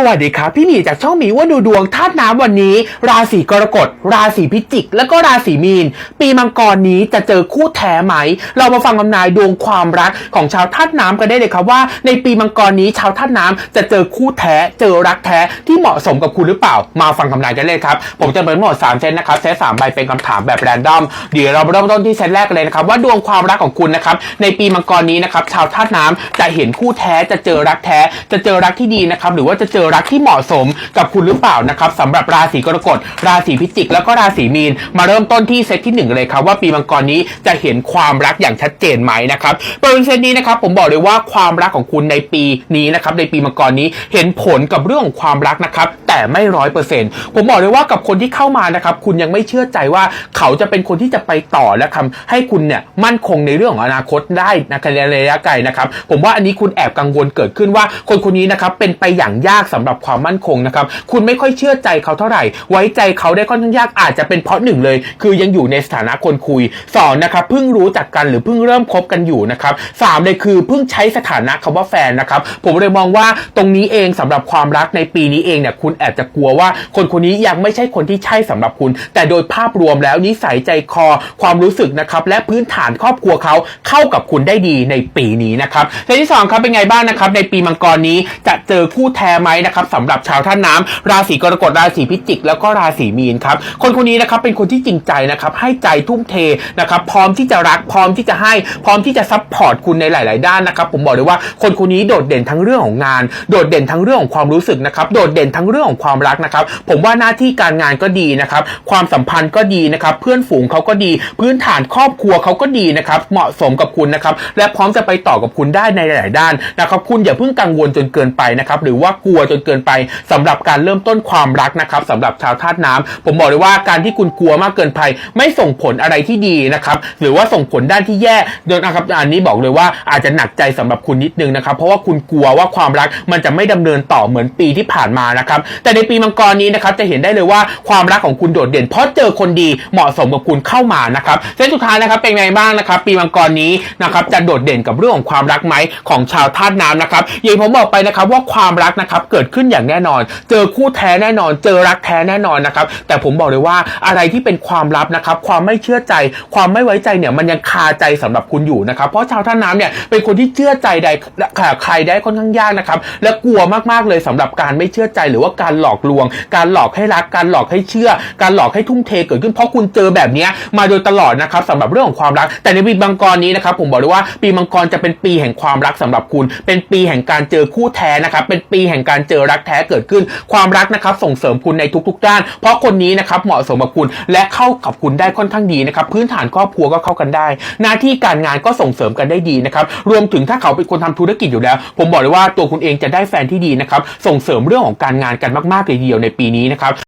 สวัสดีครับ พี่หมีจากช่องหมีว่าดูดวงธาตุน้ำวันนี้ ราศีกรกฎ ราศีพิจิก และก็ราศีมีน ปีมังกรนี้จะเจอคู่แท้ไหม เรามาฟังคำนายดวงความรักของชาวธาตุน้ำกันได้เลยครับว่า ในปีมังกรนี้ชาวธาตุน้ำจะเจอคู่แท้ เจอรักแท้ที่เหมาะสมกับคุณหรือเปล่า มาฟังคำนายกันเลยครับ ผมจะเปิดทั้งหมด3เซตนะครับเซตสามใบเป็นคำถามแบบแรนดอมเดี๋ยวเราเริ่มต้นที่เซตแรกเลยนะครับว่าดวงความรักของคุณนะครับในปีมังกรนี้นะครับชาวธาตุน้ำจะเห็นคู่แท้จะเจอรักแท้ จะเจอรักที่ดีนะครับหรือว่าจะเจอรักที่เหมาะสมกับคุณหรือเปล่านะครับสำหรับราศีกรกฎราศีพิจิก แล้วก็ราศีมีน มาเริ่มต้นที่เซตที่หนึ่งเลยครับว่าปีมังกรนี้จะเห็นความรักอย่างชัดเจนไหมนะครับโดยเซตนี้นะครับผมบอกเลยว่าความรักของคุณในปีนี้นะครับในปีมังกรนี้เห็นผลกับเรื่องของความรักนะครับแต่ไม่ร้อยเปอร์เซ็นต์ผมบอกเลยว่ากับคนที่เข้ามานะครับคุณยังไม่เชื่อใจว่าเขาจะเป็นคนที่จะไปต่อและทำให้คุณเนี่ยมั่นคงในเรื่องของอนาคตได้นะครับในระยะไกลนะครับผมว่าอันนี้คุณแอบกังวลเกิดขึ้นว่าคนคนนี้นะครับเป็นไปอย่างยากสำหรับความมั่นคงนะครับคุณไม่ค่อยเชื่อใจเขาเท่าไหร่ ไว้ใจเขาได้ค่อนข้างยากอาจจะเป็นเพราะหนึ่งเลย คือยังอยู่ในสถานะคนคุยสองนะครับเพิ่งรู้จักกันหรือเพิ่งเริ่มคบกันอยู่นะครับสามเลยคือเพิ่งใช้สถานะคำว่าแฟนนะครับผมเลยมองว่าตรงนี้เองสำหรับความรักในปีนี้เองเนี่ยคุณแอบจะกลัวว่าคนคนนี้ยังไม่ใช่คนที่ใช่สำหรับคุณ แต่โดยภาพรวมแล้วนิสัยใจคอความรู้สึกนะครับและพื้นฐานครอบครัวเขาเข้ากับคุณได้ดีในปีนี้นะครับเรื่องที่สองครับเป็นไงบ้างนะครับในปีมังกรนี้จะเจอคู่แท้ไหมนะครับสำหรับชาวท่านน้ำราศีกรกฎราศีพิจิก แล้วก็ราศีมีนครับคนคนนี้นะครับเป็นคนที่จริงใจนะครับให้ใจทุ่มเทนะครับพร้อมที่จะรักพร้อมที่จะให้พร้อมที่จะซัพพอร์ตคุณในหลาย ๆ ด้านนะครับผมบอกเลยว่าคนคนนี้โดดเด่นทั้งเรื่องของงาน โดดเด่นทั้งเรื่องของความรู้สึกนะครับโดดเด่นทั้งเรื่องของความรักนะครับผมว่าหน้าที่การงานก็ดีนะครับความสัมพันธ์ก็ดีนะครับเพื่อนฝูงเขาก็ดี พื้นฐานครอบครัวเขาก็ดีนะครับเหมาะสมกับคุณนะครับและพร้อมจะไปต่อกับคุณได้ในหลาย ๆ ด้านนะครับคุณอย่าเพิ่งกังวลจนเกินไปนะครับหรือว่ากลัวจนเกินไปสำหรับการเริ่มต้นความรักนะครับสำหรับชาวธาตุน้ำผมบอกเลยว่าการที่คุณกลัวมากเกินไปไม่ส่งผลอะไรที่ดีนะครับหรือว่าส่งผลด้านที่แย่โดยนะครับอันนี้บอกเลยว่าอาจจะหนักใจสำหรับคุณนิดนึงนะครับเพราะว่าคุณกลัวว่าความรักมันจะไม่ดำเนินต่อเหมือนปีที่ผ่านมานะครับแต่ในปีมังกรนี้นะครับจะเห็นได้เลยว่าความรักของคุณโดดเด่น เพราะเจอคนดีเหมาะสมกับคุณเข้ามานะครับเส้นสุดท้ายนะครับเป็นไงบ้างนะครับ ปีมังกรนี้นะครับจะโดดเด่นกับเรื่องของความรักไหมของชาวธาตุน้ำนะครับอย่างผมบอกไปนะครับว่าความรักนะครับเกิดขึ้นอย่างแน่นอน เจอคู่แท้แน่นอน เจอรักแท้แน่นอนนะครับ แต่ผมบอกเลยว่าอะไรที่เป็นความลับนะครับ ความไม่เชื่อใจ ความไม่ไว้ใจเนี่ยมันยังคาใจสำหรับคุณอยู่นะครับ เพราะชาวท่าน้ำเนี่ยเป็นคนที่เชื่อใจใดใครได้ค่อนข้างยากนะครับ และกลัวมากๆเลยสำหรับการไม่เชื่อใจหรือว่าการหลอกลวง การหลอกให้รัก การหลอกให้เชื่อ การหลอกให้ทุ่มเทเกิดขึ้นเพราะคุณเจอแบบนี้มาโดยตลอดนะครับสำหรับเรื่องของความรัก แต่ในปีมังกรนี้นะครับผมบอกเลยว่าปีมังกรจะเป็นปีแห่งความรักสำหรับคุณ เป็นปีแห่งการเจอคู่แท้นะครับ เป็นปีแห่งการเจอรักแท้เกิดขึ้น ความรักนะครับส่งเสริมคุณในทุกๆด้าน เพราะคนนี้นะครับเหมาะสมกับคุณและเข้ากับคุณได้ค่อนข้างดีนะครับพื้นฐานครอบครัวก็เข้ากันได้ หน้าที่การงานก็ส่งเสริมกันได้ดีนะครับรวมถึงถ้าเขาเป็นคนทำธุรกิจอยู่แล้ว ผมบอกเลยว่าตัวคุณเองจะได้แฟนที่ดีนะครับส่งเสริมเรื่องของการงานกันมากๆเลยเดียวในปีนี้นะครับ